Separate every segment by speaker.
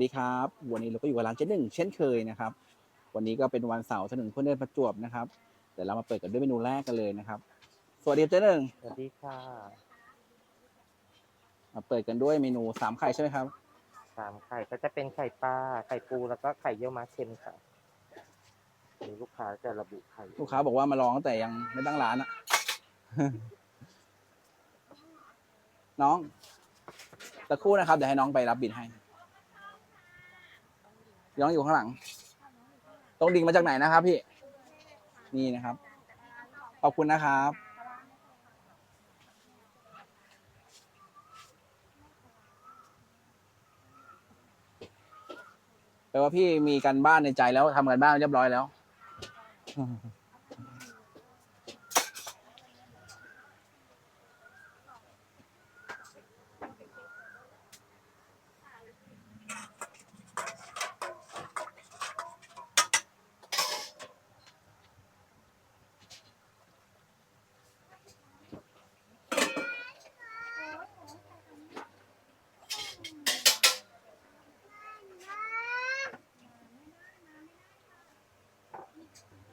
Speaker 1: สวัสดีครับ วันนี้เราก็อยู่กับร้านเจ๊หนึ่งเช่นเคยนะครับ วันนี้ก็เป็นวันเสาร์ถนนคนเดินประจวบนะครับเดี๋ยวเรามาเปิดกันด้วยเมนูแรกกันเลยนะครับ สวัสดีเจ๊หนึ่ง
Speaker 2: สวัสดีค่ะ
Speaker 1: มาเปิดกันด้วยเมนูสามไข่ใช่ไหมครับ
Speaker 2: สามไข่ก็จะเป็นไข่ปลาไข่ปูแล้วก็ไข่เยี่ยวม้าเค็มค่ะมีลูกค้าจะระบุไข่
Speaker 1: ลูกค้าบอกว่ามาลองตั้งแต่ยังไม่ตั้งร้านอะน้องตะครู่นะครับเดี๋ยวให้น้องไปรับบินให้ น้องอยู่ข้างหลังตรงดิ่งมาจากไหนนะครับ พี่ นี่นะครับ ขอบคุณนะครับ แปลว่าพี่มีการบ้านในใจแล้วทำกันบ้านเรียบร้อยแล้ว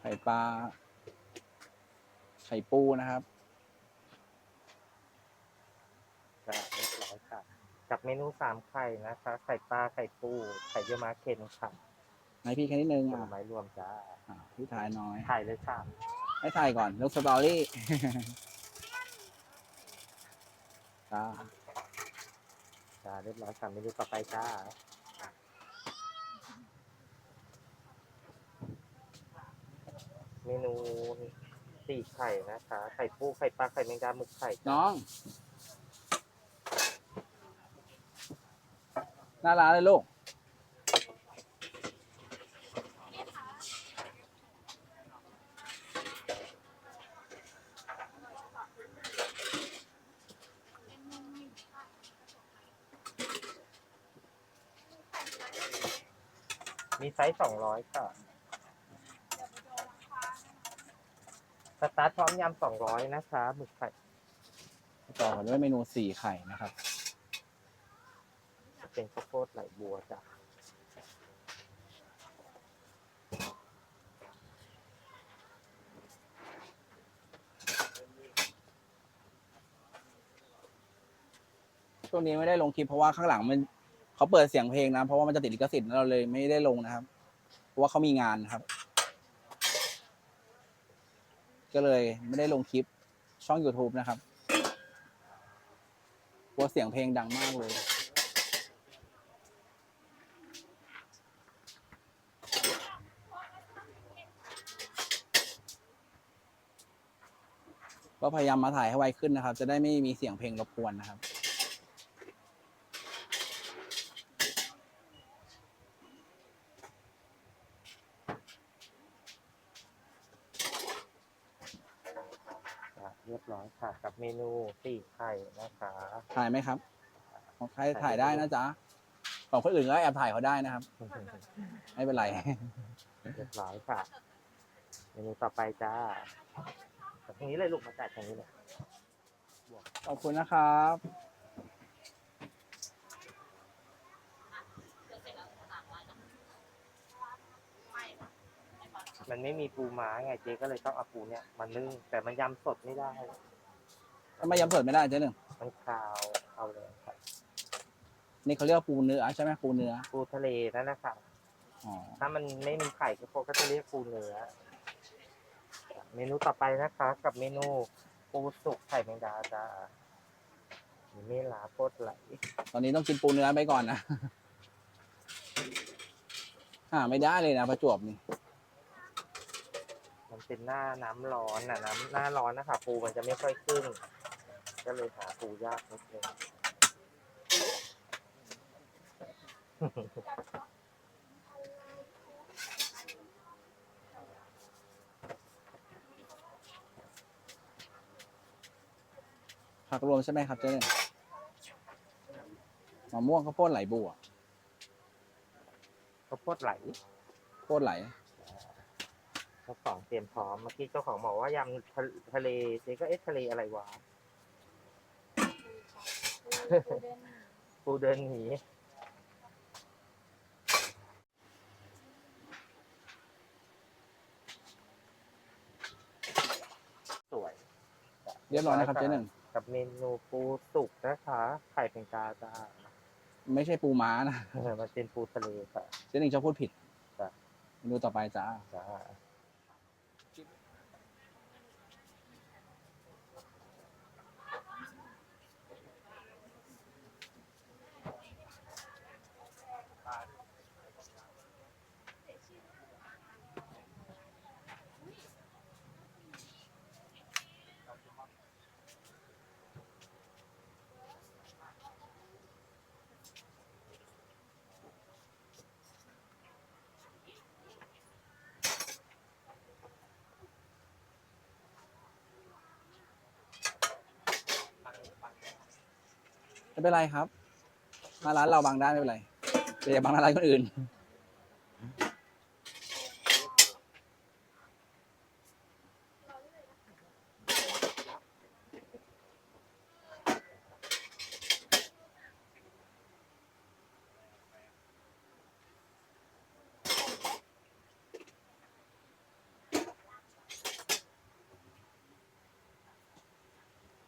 Speaker 1: ข่ปลา ไข่ปูนะครับ
Speaker 2: จะเรียบร้อยค่ะ กับเมนูสามไข่นะคะ ไข่ปลา ไข่ปู ไข่เยี่ยวม้าเค็มค่ะ
Speaker 1: ให้พี่แค่นิดนึง
Speaker 2: ผล
Speaker 1: อะ
Speaker 2: ไม้รวมจ้า
Speaker 1: อะพี่ถ่ายน้อย
Speaker 2: ไข่เลยค่ะ
Speaker 1: ให้ถ่ายก่อนลูกสตอรี่ จ้า
Speaker 2: จ้า เรียบร้อยค่ะเมนูต่อไปจ้า เมนูสี่ไข่นะคะ ไข่ปูไข่ปลาไข่แมงดาหมึกไข่จ้า
Speaker 1: น้อง หน้าร้านเลยลูก
Speaker 2: มีไซส์สองร้อยค่ะ สตาร์ทพร้อมยำสองร้อยนะคะหมึกไข่
Speaker 1: ต่อด้วยเมนูสี่ไข่นะครับ
Speaker 2: เป็นข้าวโพดไหลบัวจ้ะ
Speaker 1: ช่วงนี้ไม่ได้ลงคลิปเพราะว่าข้างหลังมันเขาเปิดเสียงเพลงนะ เพราะว่ามันจะติดลิขสิทธิ์เราเลยไม่ได้ลงนะครับ เพราะว่าเขามีงานนะครับ ก็เลยไม่ได้ลงคลิปช่อง YouTube นะครับเพราะว่าเสียงเพลงดังมากเลยก็พยายามมาถ่ายให้ไวขึ้นนะครับ จะได้ไม่มีเสียงเพลงรบกวนนะครับ
Speaker 2: เรียบร้อยค่ะ กับเมนูสี่ไข่นะคะ
Speaker 1: ถ่ายไหมครับของใครถ่ายได้นะจ๊ะของคนอื่นก็แอบถ่ายเขาได้นะครับ ไม่เป็นไร
Speaker 2: เรียบร้อยค่ะ เมนูต่อไปจ้าจากตรงนี้เลยลูกมาจ่ายตรงนี้เลย
Speaker 1: ขอบคุณนะครับ
Speaker 2: มันไม่มีปูม้าไงเจ๊ก็เลยต้องเอาปูเนี่ยมานึ่งแต่มันยำสดไม่ได้
Speaker 1: ถ้าไม่ย้ำสดไม่ได้เจ๊หนึ่ง
Speaker 2: มันคาวเอาเลยค่ะ
Speaker 1: นี่เขาเรียกว่าปูเนื้อใช่ไหมปูเนื้อ
Speaker 2: ปูทะเลนั่นแหละค่ะ
Speaker 1: อ๋อ
Speaker 2: ถ้ามันไม่มีไข่ก็พวกก็จะเรียกปูเนื้อเมนูต่อไปนะคะ กับเมนูปูสุกไข่แมงดาจ้ามีเมลาโคตรไหล
Speaker 1: ตอนนี้ต้องกินปูเนื้อไปก่อนนะ หาไม่ได้เลยนะประจวบนี่
Speaker 2: มัน เป็นหน้าน้ำร้อนน่ะน้ำหน้าร้อนนะคะปูมันจะไม่ค่อยขึ้น ก็เลยหาปูยากนิดนึง
Speaker 1: ผักรวมใช่ไหมครับเจ๊หนึ่งมะม่วงข้าวโพดไหลบัว
Speaker 2: ข้าวโพดไหล
Speaker 1: โพดไหล
Speaker 2: ชั้สองเตรียมพร้อมเมื่อกี้เจ้าของบอกว่ายำทะเลเจ๊ก็เอ๊ะทะเลอะไรวะปูเดินหนีสวย
Speaker 1: เรียบร้อยนะครับเจ๊หนึ่ง
Speaker 2: กับเมนูปูสุกนะคะไข่เป็นกาจ้า
Speaker 1: ไม่ใช่ปูม้านะ
Speaker 2: มันเป็นปูทะเลค่ะ
Speaker 1: เจ๊หนึ่งจะพูดผิดเมนูต่อไปจ้า
Speaker 2: จ้า
Speaker 1: ไม่เป็นไรครับมาร้านเราบางได้ไม่เป็นไรแต่อย่าบางร้านคนอื่น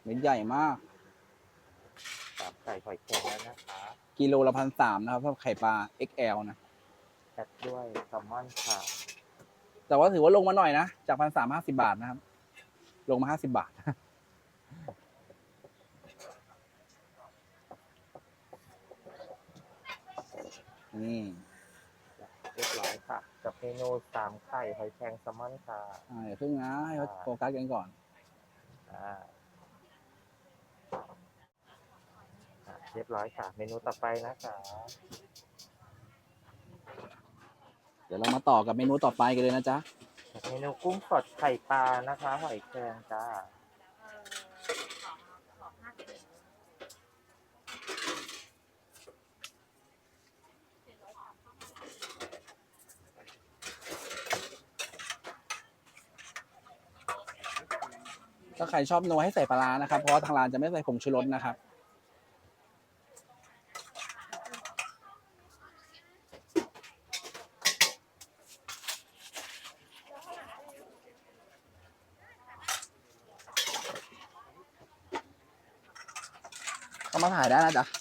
Speaker 1: เม็ดใหญ่มาก
Speaker 2: สามไข่หอยแครงแล้วนะคะ
Speaker 1: กิโลละพันสามนะครับสำหรับไข่ปลา XL นะ
Speaker 2: แอดด้วยแซลมอนค่ะ
Speaker 1: แต่ว่าถือว่าลงมาหน่อยนะ จากพันสามห้าสิบาทนะครับ ลงมาห้าสิบาท นี่
Speaker 2: เรียบร้อยค่ะ กับเมนูสามไข่หอยแครงแซลมอนค่ะ
Speaker 1: อ่าอย่าเพิ่งนะให้เขาโฟกัสกันก่อน
Speaker 2: อ่าอะ เรียบร้อยค่ะ เมนูต่อไปนะคะ
Speaker 1: เดี๋ยวเรามาต่อกับเมนูต่อไปกันเลยนะจ๊ะ
Speaker 2: เมนูกุ้งสดไข่ปลานะคะ หอยแครงจ้า
Speaker 1: ถ้าใครชอบนัวให้ใส่ปลาร้านะครับ เพราะว่าทางร้านจะไม่ใส่ผงชูรสนะครับ ก็มาถ่า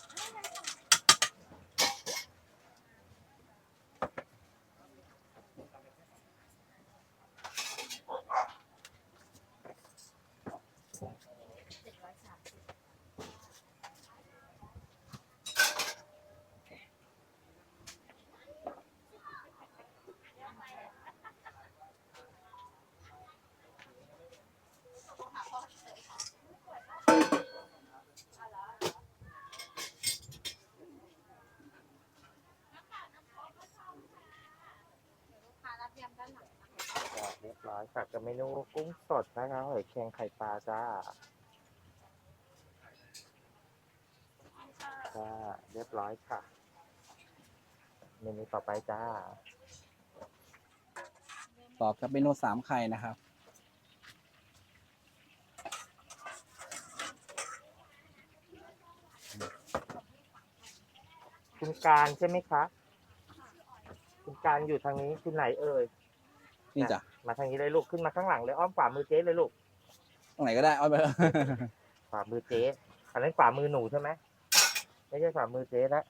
Speaker 1: ยได้นะจ๊ะ
Speaker 2: จ้ะเรียบร้อยค่ะกับเมนูกุ้งสดนะคะหอยแครงไข่ปลาจ้าจ้าเรียบร้อยค่ะ เมนูต่อไปจ้า
Speaker 1: ต่อกับเมนูสามไข่นะครับ
Speaker 2: คุณการใช่ไหมคะคุณ การอยู่ทางนี้คุณไหนเอ่ย
Speaker 1: นี่จ้ะ
Speaker 2: มาทางนี้เลยลูกขึ้นมาข้างหลังเลยอ้อมขวามือเจ๊เลยลูก
Speaker 1: ตรงไหนก็ได้เอาไปเถอะ
Speaker 2: ขวามือเจ๊อันนั้นขวามือหนูใช่ไหมไม่ใช่ขวามือเจ๊แล้ว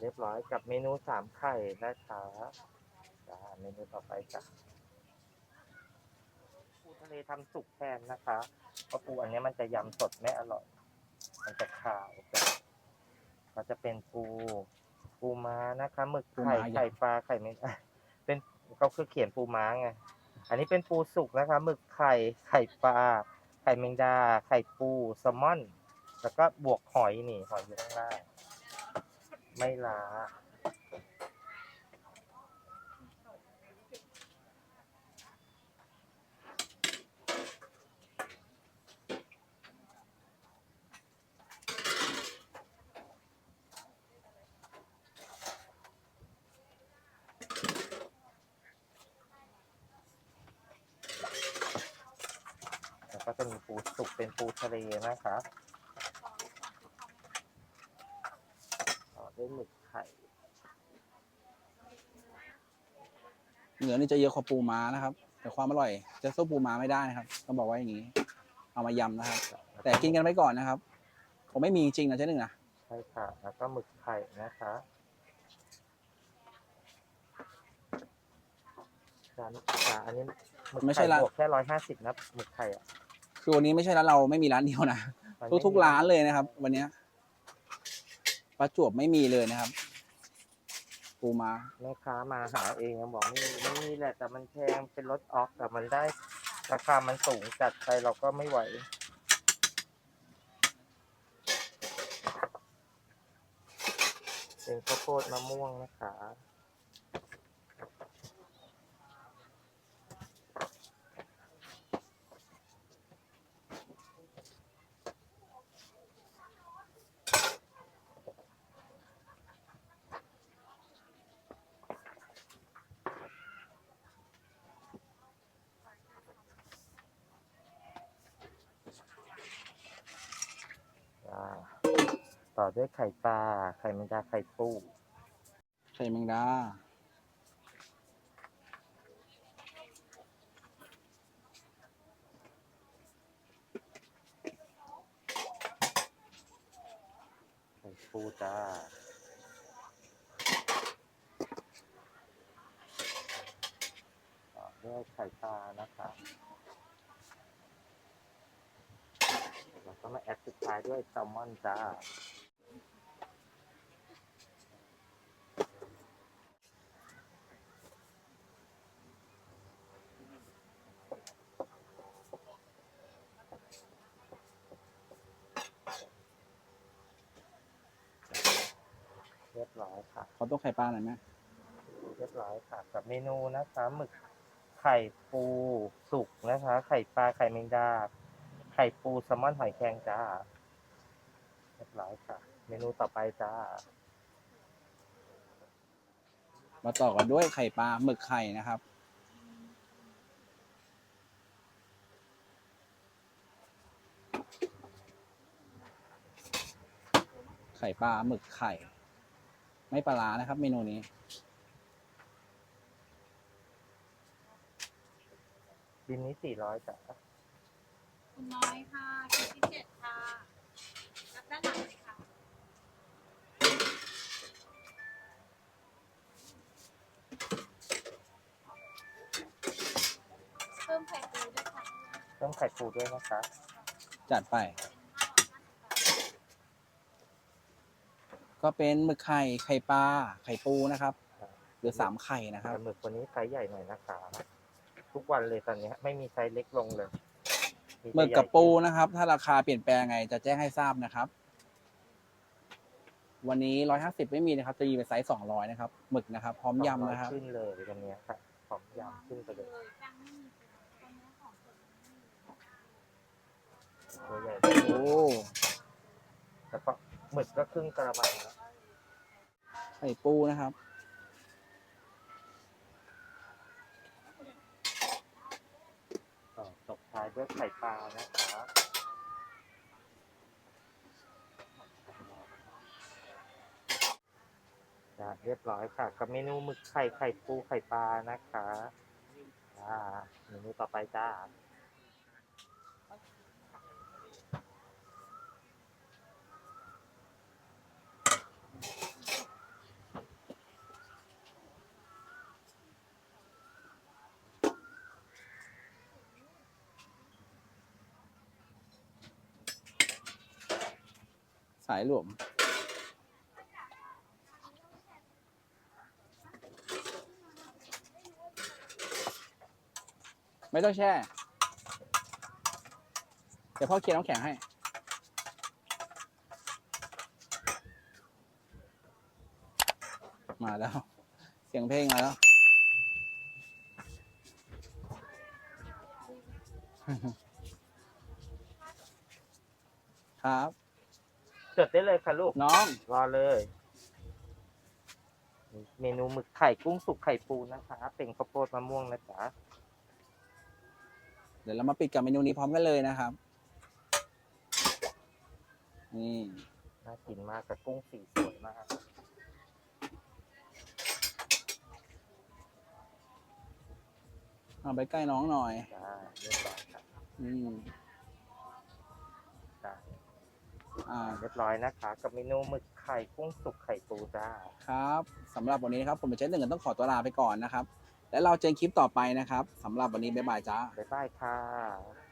Speaker 2: เรียบร้อยกับเมนูสามไข่นะคะจ้าเมนูต่อไปจ้ะปูทะเลทำสุกแทนนะคะเพราะปูอันเนี้ยมันจะยำสดไม่อร่อย มันจะขาวจ้ะก็จะเป็นปู ปูม้านะคะหมึก
Speaker 1: ปู
Speaker 2: ไข่
Speaker 1: ม้า
Speaker 2: ไข่ปลาไข่ไม่เป็นเขาคือเขียนปูม้าไงอันนี้เป็นปูสุกนะคะหมึกไข่ไข่ปลาไข่แมงดา ไข่ปูแซลมอน แล้วก็บวกหอยนี่หอยอยู่ข้างล่าง ไม่ล้า แล้วก็จะมีปูสุกเป็นปูทะเลนะครับ ด้วยหมึกไข่
Speaker 1: เนื้อนี่จะเยอะกว่าปูม้านะครับ แต่ความอร่อย จะสู้ปูม้าไม่ได้นะครับต้องบอกว่าอย่างนี้ เอามายำนะครับ แต่กินกันไว้ก่อนนะครับ ผมไม่มีจริงนะเจ๊หนึ่งนะ
Speaker 2: ใช่ค่ะ แล้วก็หมึกไข่นะคะจานจานอันนี้หมึก
Speaker 1: ไม่ใช่
Speaker 2: ไข่
Speaker 1: ละ
Speaker 2: บวกแค่ร้อยห้าสิบนะหมึกไข่อะ
Speaker 1: คือวันนี้ไม่ใช่ร้านเราไม่มีร้านเดียวนะ
Speaker 2: มัน
Speaker 1: ทุก
Speaker 2: ไม่
Speaker 1: ทุก
Speaker 2: มี
Speaker 1: ร้านเลยนะครับ วันเนี้ย ประจวบไม่มีเลยนะครับ ปูมา
Speaker 2: แม่ค้ามาหาเองบอกไม่มีไม่มีแหละแต่มันแพงเป็นรถออกแต่มันได้ ราคามันสูงจัดไปเราก็ไม่ไหว เป็นข้าวโพดมะม่วงนะคะ อ่า ต่อด้วยไข่ปลา ไข่แมงดา ไข่ปู
Speaker 1: ไข่แมงดา
Speaker 2: ไข่ปูจ้า ต่อด้วยไข่ปลานะคะแล้วก็มาแอดสุดท้ายด้วยแซลมอนจ้า เรียบร้อยค่ะ
Speaker 1: ขอตัวไข่ปลาหน่อยไหม
Speaker 2: เรียบร้อยค่ะกับเมนูนะคะหมึกไข่ปูสุกนะคะ ไข่ปลาไข่แมงดา ไข่ปูแซลมอนหอยแครงจ้าเรียบร้อยค่ะ เมนูต่อไปจ้า
Speaker 1: มาต่อกันด้วยไข่ปลาหมึกไข่นะครับ ไข่ปลาหมึกไข่ ไม่ปลาร้านะครับ เมนูนี้
Speaker 2: บินนี้สี่ร้อยจ้า
Speaker 3: คุณน้อยค่ะคิดที่เจ็ดค่ะรับด้านหลังเลยค่ะ เพิ่มไข่ปูด้วยค่ะ
Speaker 2: เพิ่มไข่ปูด้วยนะคะ
Speaker 1: จัดไป ก็เป็นหมึกไข่ไข่ปลาไข่ปูนะครับ หรือสามไข่นะครับ
Speaker 2: แต่หมึกตัวนี้ไซส์ใหญ่หน่อยนะคะทุกวันเลยตอนนี้ไม่มีไซส์เล็กลงเลยแต่
Speaker 1: หมึกกับ
Speaker 2: ใญ่
Speaker 1: ปูนะครับ ถ้าราคาเปลี่ยนแปลงไงจะแจ้งให้ทราบนะครับ วันนี้ร้อยห้าสิบไม่มีนะครับ จะมีเป็นไซส์สองร้อยนะครับหมึกนะครับ พร้อมยำนะครับ
Speaker 2: ขึ้นเลยวันนี้ค่ะพร้อมยำขึ้นไปเลย
Speaker 3: เลยจ้างไม่มีตัวเนื้อของสดไม่มี
Speaker 2: ตัวใหญ่
Speaker 1: โอ้
Speaker 2: แล้วก็หมึ ก็ครึ่งกระมังนะ
Speaker 1: ไข่ปูนะครับ
Speaker 2: ต่อตบท้ายด้วยไข่ปลานะคะจะเรียบร้อยค่ะ กับเมนูหมึกไข่ไข่ปูไข่ปลานะคะอ่าเมนูต่อไปจ้า
Speaker 1: สายหลวม ไม่ต้องแช่ เดี๋ยวพ่อเคลียร์น้ำแข็งให้ มาแล้ว เสียงเพลงมาแล้วครับ
Speaker 2: จดได้เลยค่ะลูก
Speaker 1: น้อง
Speaker 2: รอเลย เมนูหมึกไข่กุ้งสุกไข่ปูนะคะ เป็นข้าวโพดมะม่วงนะจ๊ะ
Speaker 1: เดี๋ยวเรามาปิดกับเมนูนี้พร้อมกันเลยนะครับ นี่
Speaker 2: น่ากินมากกับกุ้งสีสวยมาก
Speaker 1: เอาไปใกล้น้องหน่อย
Speaker 2: จ้าเรียบร้อยครับ
Speaker 1: อืม
Speaker 2: จ้า
Speaker 1: อ่า
Speaker 2: เรียบร้อยนะคะ กับเมนูหมึกไข่กุ้งสุกไข่ปูจ้า
Speaker 1: ครับสำหรับวันนี้นะครับผมเป็นเชฟหนึ่งต้องขอตัวลาไปก่อนนะครับ และเราเจอกันคลิปต่อไปนะครับสำหรับวันนี้บ๊ายบายจ้า
Speaker 2: บ๊ายบายค่ะ